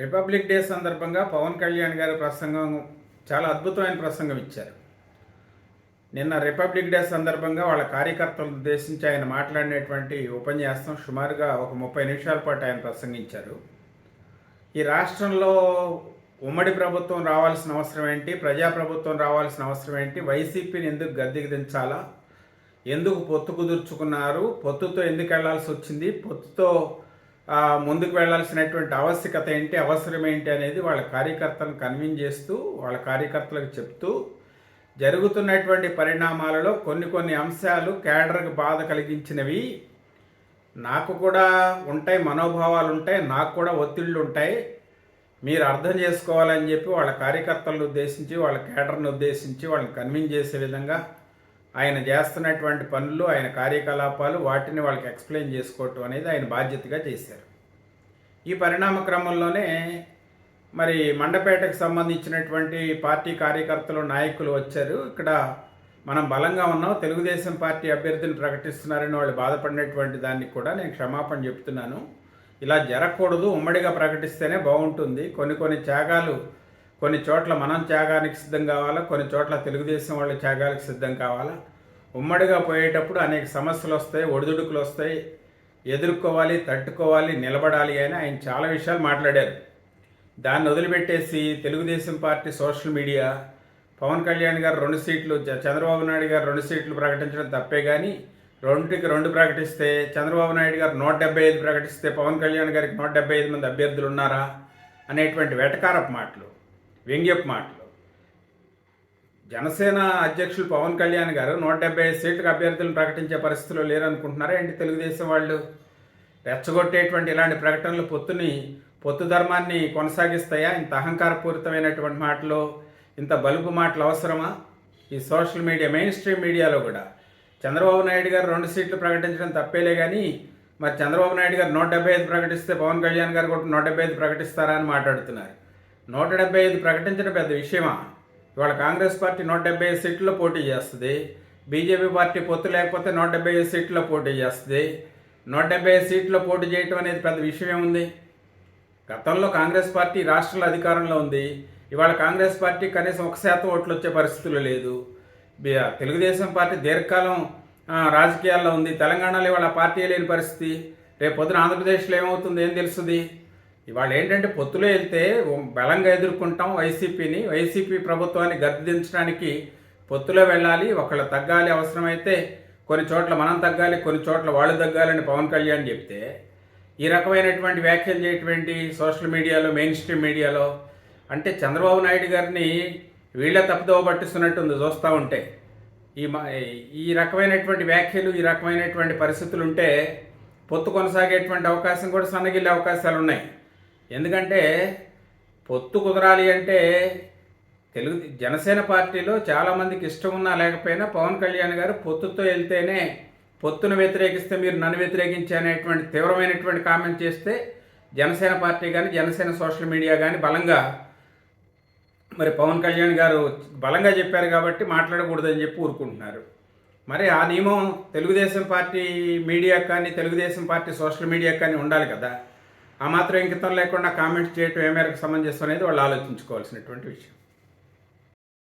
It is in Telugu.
రిపబ్లిక్ డే సందర్భంగా పవన్ కళ్యాణ్ గారి ప్రసంగం చాలా అద్భుతమైన ప్రసంగం ఇచ్చారు. నిన్న రిపబ్లిక్ డే సందర్భంగా వాళ్ళ కార్యకర్తలను ఉద్దేశించి ఆయన మాట్లాడినటువంటి ఉపన్యాసం సుమారుగా ఒక ముప్పై నిమిషాల పాటు ఆయన ప్రసంగించారు. ఈ రాష్ట్రంలో ఉమ్మడి ప్రభుత్వం రావాల్సిన అవసరం ఏంటి? ప్రజాప్రభుత్వం రావాల్సిన అవసరం ఏంటి? వైసీపీని ఎందుకు గద్దెకి దించాలా? ఎందుకు పొత్తు కుదుర్చుకున్నారు? పొత్తుతో ఎందుకు వెళ్ళాల్సి వచ్చింది? పొత్తుతో ముందుకు వెళ్ళాల్సినటువంటి ఆవశ్యకత ఏంటి అవసరం ఏంటి అనేది వాళ్ళ కార్యకర్తలను కన్విన్స్ చేస్తూ వాళ్ళ కార్యకర్తలకు చెప్తూ జరుగుతున్నటువంటి పరిణామాలలో కొన్ని కొన్ని అంశాలు క్యాడర్కి బాధ కలిగించినవి. నాకు కూడా ఉంటాయి మనోభావాలు ఉంటాయి నాకు కూడా ఒత్తిళ్ళు ఉంటాయి. మీరు అర్థం చేసుకోవాలని చెప్పి వాళ్ళ కార్యకర్తలను ఉద్దేశించి వాళ్ళ కేడర్ని ఉద్దేశించి వాళ్ళని కన్విన్స్ చేసే విధంగా ఆయన చేస్తున్నటువంటి పనులు ఆయన కార్యకలాపాలు వాటిని వాళ్ళకి ఎక్స్ప్లెయిన్ చేసుకోవటం అనేది ఆయన బాధ్యతగా చేశారు. ఈ పరిణామ క్రమంలోనే మరి మండపేటకు సంబంధించినటువంటి పార్టీ కార్యకర్తలు నాయకులు వచ్చారు. ఇక్కడ మనం బలంగా ఉన్నాం. తెలుగుదేశం పార్టీ అభ్యర్థిని ప్రకటిస్తున్నారని వాళ్ళు బాధపడినటువంటి దాన్ని కూడా నేను క్షమాపణ చెప్తున్నాను. ఇలా జరగకూడదు. ఉమ్మడిగా ప్రకటిస్తేనే బాగుంటుంది. కొన్ని కొన్ని త్యాగాలు కొన్ని చోట్ల మనం త్యాగానికి సిద్ధం కావాలా? కొన్ని చోట్ల తెలుగుదేశం వాళ్ళ త్యాగాలకు సిద్ధం కావాలా? ఉమ్మడిగా పోయేటప్పుడు అనేక సమస్యలు వస్తాయి ఒడిదుడుకులు వస్తాయి. ఎదుర్కోవాలి తట్టుకోవాలి నిలబడాలి అని ఆయన చాలా విషయాలు మాట్లాడారు. దాన్ని వదిలిపెట్టేసి Telugu Desam party social media Pawan Kalyan గారు రెండు సీట్లు చంద్రబాబు నాయుడు గారు రెండు సీట్లు ప్రకటించడం తప్పే కానీ రెండుకి రెండు ప్రకటిస్తే చంద్రబాబు నాయుడు గారు నూట డెబ్బై ఐదు ప్రకటిస్తే పవన్ కళ్యాణ్ గారికి నూట డెబ్బై ఐదు మంది అభ్యర్థులు ఉన్నారా? అనేటువంటి వెటకారపు మాటలు. వ్యంగ్యపు మాటలు. జనసేన అధ్యక్షులు పవన్ కళ్యాణ్ గారు నూట డెబ్బై ఐదు సీట్లకు అభ్యర్థులను ప్రకటించే పరిస్థితిలో లేరనుకుంటున్నారా ఏంటి తెలుగుదేశం వాళ్ళు? రెచ్చగొట్టేటువంటి ఇలాంటి ప్రకటనలు పొత్తుని పొత్తు ధర్మాన్ని కొనసాగిస్తాయా? ఇంత అహంకారపూరితమైనటువంటి మాటలు ఇంత బలుపు మాటలు అవసరమా? ఈ సోషల్ మీడియా మెయిన్ స్ట్రీమ్ మీడియాలో కూడా. చంద్రబాబు నాయుడు గారు రెండు సీట్లు ప్రకటించడం తప్పేలే కానీ మరి చంద్రబాబు నాయుడు గారు నూట డెబ్బై ఐదు ప్రకటిస్తే పవన్ కళ్యాణ్ గారు కూడా నూట డెబ్బై ఐదు ప్రకటిస్తారా అని మాట్లాడుతున్నారు. నూట డెబ్బై ఐదు ప్రకటించడం పెద్ద విషయమా? ఇవాళ కాంగ్రెస్ పార్టీ నూట డెబ్బై ఐదు సీట్లలో పోటీ చేస్తుంది. బీజేపీ పార్టీ పొత్తు లేకపోతే నూట డెబ్బై ఐదు సీట్లలో పోటీ చేస్తుంది. నూట డెబ్బై ఐదు సీట్లలో పోటీ చేయటం అనేది పెద్ద విషయం ఏముంది గతంలో కాంగ్రెస్ పార్టీ రాష్ట్రంలో అధికారంలో ఉంది. ఇవాళ కాంగ్రెస్ పార్టీ కనీసం ఒక శాతం ఓట్లు వచ్చే పరిస్థితులు లేదు. తెలుగుదేశం పార్టీ దీర్ఘకాలం రాజకీయాల్లో ఉంది. తెలంగాణలో ఇవాళ పార్టీ లేని పరిస్థితి. రేపు పొద్దున ఆంధ్రప్రదేశ్లో ఏమవుతుంది ఏం తెలుస్తుంది? ఇవాళ ఏంటంటే పొత్తులో వెళ్తే బలంగా ఎదుర్కొంటాం వైసీపీని. వైసీపీ ప్రభుత్వాన్ని గద్దెదించడానికి పొత్తులో వెళ్ళాలి ఒకళ్ళు తగ్గాలి అవసరమైతే కొన్ని చోట్ల మనం తగ్గాలి కొన్ని చోట్ల వాళ్ళు తగ్గాలని పవన్ కళ్యాణ్ చెప్తే ఈ రకమైనటువంటి వ్యాఖ్యలు చేయటువంటి సోషల్ మీడియాలో మెయిన్ స్ట్రీమ్ మీడియాలో? అంటే చంద్రబాబు నాయుడు గారిని వీళ్ళే తప్పుదోవ పట్టిస్తున్నట్టుంది చూస్తూ ఉంటే. ఈ ఈ రకమైనటువంటి వ్యాఖ్యలు ఈ రకమైనటువంటి పరిస్థితులు ఉంటే పొత్తు కొనసాగేటువంటి అవకాశం కూడా సన్నగిల్లే అవకాశాలు ఉన్నాయి ఎందుకంటే పొత్తు కుదరాలి అంటే తెలుగు జనసేన పార్టీలో చాలామందికి ఇష్టం ఉన్నా లేకపోయినా పవన్ కళ్యాణ్ గారు పొత్తుతో వెళ్తేనే పొత్తును వ్యతిరేకిస్తే మీరు నన్ను వ్యతిరేకించే అనేటువంటి తీవ్రమైనటువంటి కామెంట్ చేస్తే జనసేన పార్టీ కానీ జనసేన సోషల్ మీడియా కానీ బలంగా మరి పవన్ కళ్యాణ్ గారు బలంగా చెప్పారు కాబట్టి మాట్లాడకూడదని చెప్పి ఊరుకుంటున్నారు. మరి ఆ నియమం తెలుగుదేశం పార్టీ మీడియా కానీ తెలుగుదేశం పార్టీ సోషల్ మీడియా కానీ ఉండాలి కదా. ఆ మాత్రం ఇంకితం లేకుండా కామెంట్స్ చేయటం ఏ మేరకు సమంజసం అనేది వాళ్ళు ఆలోచించుకోవాల్సినటువంటి విషయం.